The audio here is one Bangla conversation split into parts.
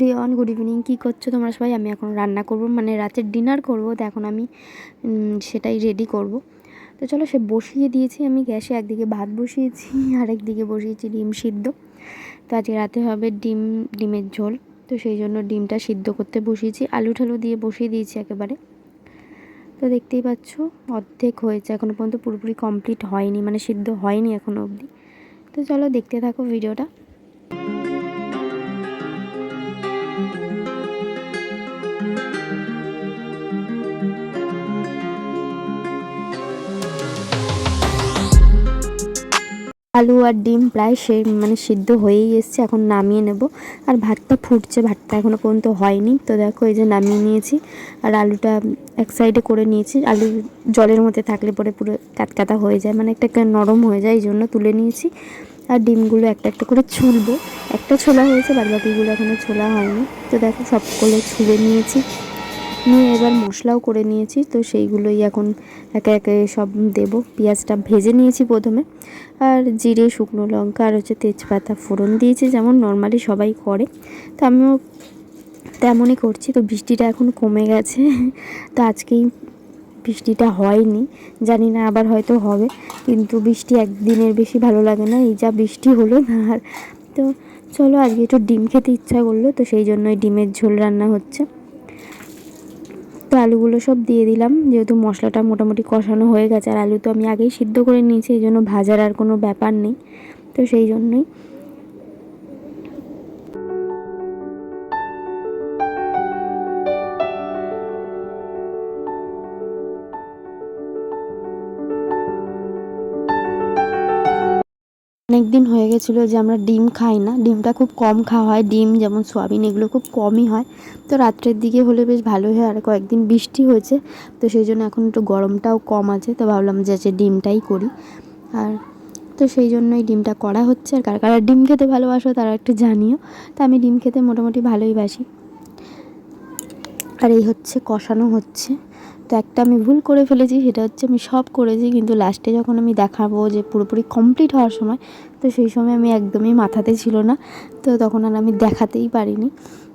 রিয়ন গুড ইভিনিং কী করছ তোমরা সবাই? আমি এখন রান্না করব মানে রাতের ডিনার করব, তো এখন আমি সেটাই রেডি করব। তো চলো, সে বসিয়ে দিয়েছি আমি গ্যাসে, একদিকে ভাত বসিয়েছি, আর একদিকে বসিয়েছি ডিম সিদ্ধ। তো আজকে রাতে হবে ডিম, ডিমের ঝোল। তো সেই জন্য ডিমটা সিদ্ধ করতে বসিয়েছি। আলু ঠালু দিয়ে বসিয়ে দিয়েছি একেবারে। তো দেখতেই পাচ্ছ, অর্ধেক হয়েছে। এখনও পর্যন্ত পুরোপুরি কমপ্লিট হয়নি মানে সিদ্ধ হয়নি এখনও অবধি। তো চলো, দেখতে থাকো ভিডিওটা। আলু আর ডিম প্রায় সে মানে সিদ্ধ হয়েই এসছে, এখন নামিয়ে নেব। আর ভাতটা ফুটছে, ভাতটা এখনও পর্যন্ত হয়নি। তো দেখো, এই যে নামিয়ে নিয়েছি। আর আলুটা এক সাইডে করে নিয়েছি। আলু জলের মধ্যে থাকলে পরে পুরো কাতকাতা হয়ে যায় মানে একটা নরম হয়ে যায়, এই জন্য তুলে নিয়েছি। আর ডিমগুলো একটা একটা করে ছুলবো। একটা ছোলা হয়েছে বাদ বাকিগুলো এখনও ছোলা হয়নি। তো দেখো, সবগুলো ছুলে নিয়েছি। নিয়ে এবার মশলাও করে নিয়েছি, তো সেইগুলোই এখন একে একে সব দেবো। পেঁয়াজটা ভেজে নিয়েছি প্রথমে, আর জিরে, শুকনো লঙ্কা, আর হচ্ছে তেজপাতা ফোড়ন দিয়েছি, যেমন নর্মালি সবাই করে। তো আমিও তেমনই করছি, তো বৃষ্টিটা এখন কমে গেছে, তো আজকেই বৃষ্টিটা হয়নি। জানি না আবার হয়তো হবে, কিন্তু বৃষ্টি একদিনের বেশি ভালো লাগে না, এই যা বৃষ্টি হলো না আর। তো চলো আজকে একটু ডিম খেতে ইচ্ছা করল, তো সেই জন্যই ডিমের ঝোল রান্না হচ্ছে। তো আলুগুলো সব দিয়ে দিলাম। যেহেতু মশলাটা মোটামুটি কষানো হয়ে গেছে, আর আলু তো আমি আগেই সিদ্ধ করে নিয়েছি, এই জন্য ভাজার আর কোনো ব্যাপার নেই। তো সেই জন্যই অনেক দিন হয়ে গেছিল যে আমরা ডিম খাই না। ডিমটা খুব কম খাওয়া হয়। ডিম যেমন সোয়াবিন এগুলো খুব কমই হয়। তো রাত্রের দিকে হলে বেশ ভালোই হয়। আর কয়েকদিন বৃষ্টি হয়েছে, তো সেই জন্য এখন একটু গরমটাও কম আছে। তো ভাবলাম যে আজকে ডিমটাই করি। আর তো সেই জন্যই ডিমটা করা হচ্ছে। আর কার কারা ডিম খেতে ভালোবাসো তারা একটু জানিও। তো আমি ডিম খেতে মোটামুটি ভালোই বাসি। আর এই হচ্ছে, কষানো হচ্ছে। তো একটা আমি ভুল করে ফেলেছি, সেটা হচ্ছে আমি সব করেছি, কিন্তু লাস্টে যখন আমি দেখাবো যে পুরোপুরি কমপ্লিট হওয়ার সময়, তো সেই সময় আমি একদমই মাথাতে ছিল না। তো তখন আর আমি দেখাতেই পারিনি।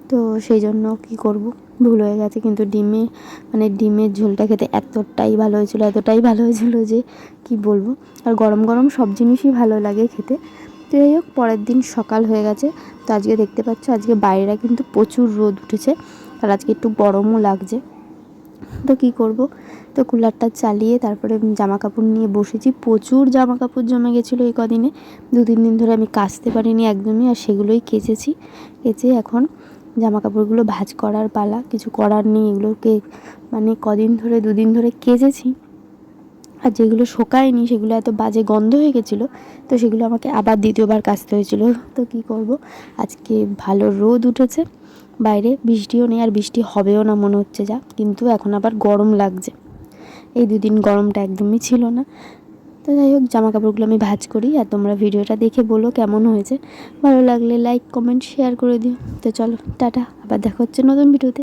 তো সেই জন্য কি করব? ভুল হয়ে গেছে, কিন্তু ডিমে মানে ডিমের ঝোলটা খেতে এতটাই ভালো হয়েছিল, এতটাই ভালো হয়েছিল যে কি বলব? আর গরম গরম সব জিনিসই ভালো লাগে খেতে। তো যাই হোক, পরের দিন সকাল হয়ে গেছে। তো আজকে দেখতে পাচ্ছ, আজকে বাইরে কিন্তু প্রচুর রোদ উঠেছে। আর আজকে একটু গরমও লাগছে। তো কী করব? তো কুলারটা চালিয়ে তারপরে জামা কাপড় নিয়ে বসেছি। প্রচুর জামা কাপড় জমে গেছিল এই কদিনে। দু, তিন দিন ধরে আমি কাচতে পারিনি একদমই আর সেগুলোই কেচেছি। কেচে এখন জামা কাপড়গুলো ভাজ করার পালা। কিছু করার নেই, এগুলোকে মানে কদিন ধরে দুদিন ধরে কেচেছি। আর যেগুলো শোকায়নি, সেগুলো এত বাজে গন্ধ হয়ে গেছিল, তো সেগুলো আমাকে আবার দ্বিতীয়বার কাচতে হয়েছিল। তো কি করব? আজকে ভালো রোদ উঠেছে। বাইরে বৃষ্টিও নেই আর বৃষ্টি হবেও না মনে হচ্ছে যা, কিন্তু এখন আবার গরম লাগছে। এই দুদিন গরমটা একদমই ছিল না। তো যাই হোক জামা কাপড়গুলো আমি ভাজ করি আর তোমরা ভিডিওটা দেখে বলো কেমন হয়েছে। ভালো লাগলে লাইক কমেন্ট শেয়ার করে দিও। তো চলো, টাটা। আবার দেখা হচ্ছে নতুন ভিডিওতে।